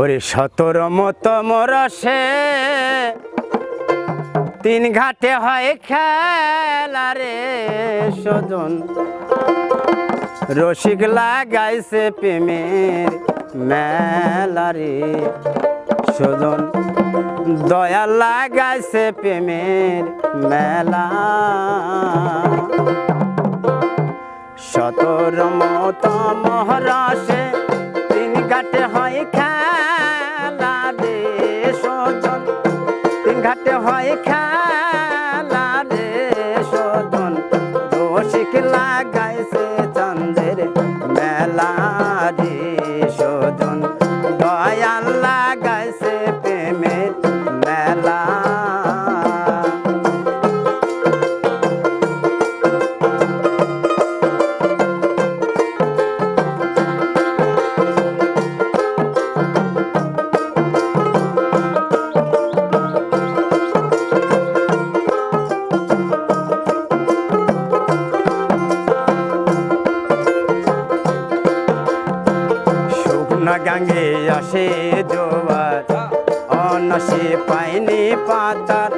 ওরে সতর মতো মরসে তিন ঘাটে হয় খেলা রে সজন। রসিক লাগাইছে প্রেমের মেলা রে সজন। দয়া লাগাইছে প্রেমের মেলা। সতর মত মহারাসে তিন ঘাটে হয় খেলা ঘাটে হয় খেলা রে শোধন দোষিক লাগাইছে চন্দ্রের মেলা রে? শুকনা গাঙ্গে আসে জোয়ার। অনসে পাইনি পাতার।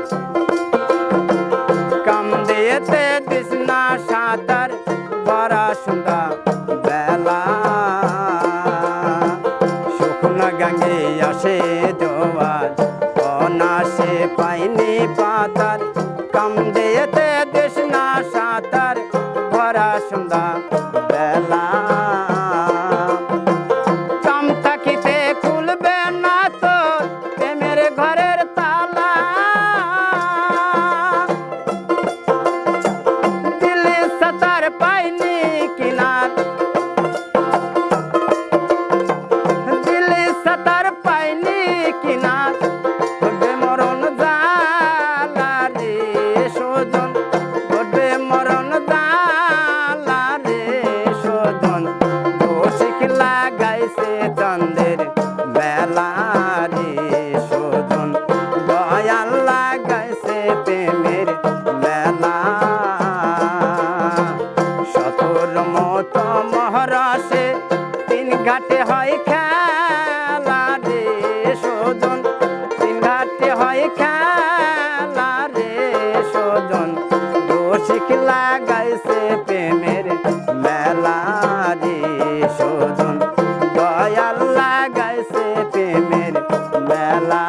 কাম দিয়েতে তৃষ্ণা সাঁতার বড়া সুন্দা বেলা। শুকনা গাঙ্গে আসে জোয়ার। অনাসে পাইনি পাতার। কাম দিয়েতে তৃষ্ণা সাঁতার বেলা। সাতার পাইনি কিনার মতো মহারাসে তিন ঘাটে হয় খেলা রে সজন। তিন ঘাটে হয় খেলা রে সজন। দোষিক লাগাইছে প্রেমের মেলা রে সজন। দয়াল লাগাইছে প্রেমের মেলা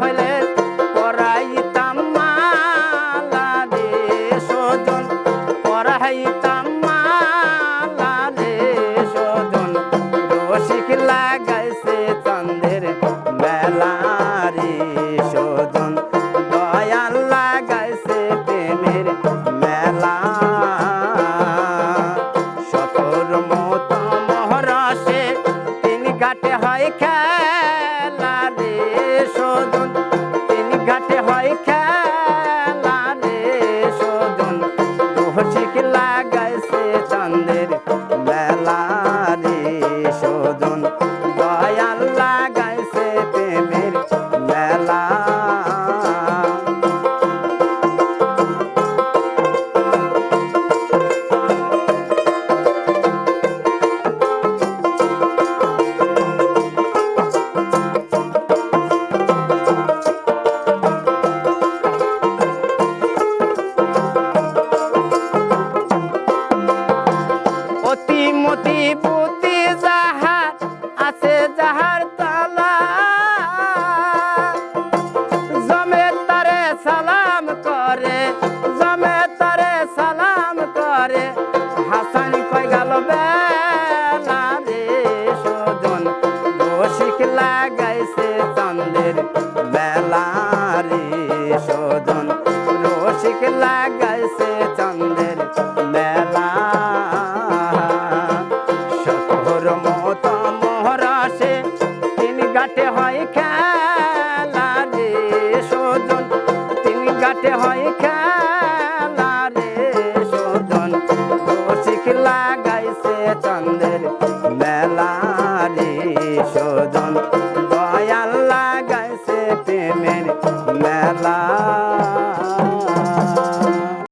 খইলে পরাইতাম মালা রে সজন পরাইতাম মালা রে সজন। রসিক লাগাইছে লাগাইছে চন্দ্রের মেলা। শহর মত মহরাসে তিন গাটে হয় খেলা রে সজন। তিন গাটে হয় খেলা রে সজন। রসিক লাগাইছে চন্দ্রের মেলা রে সজন।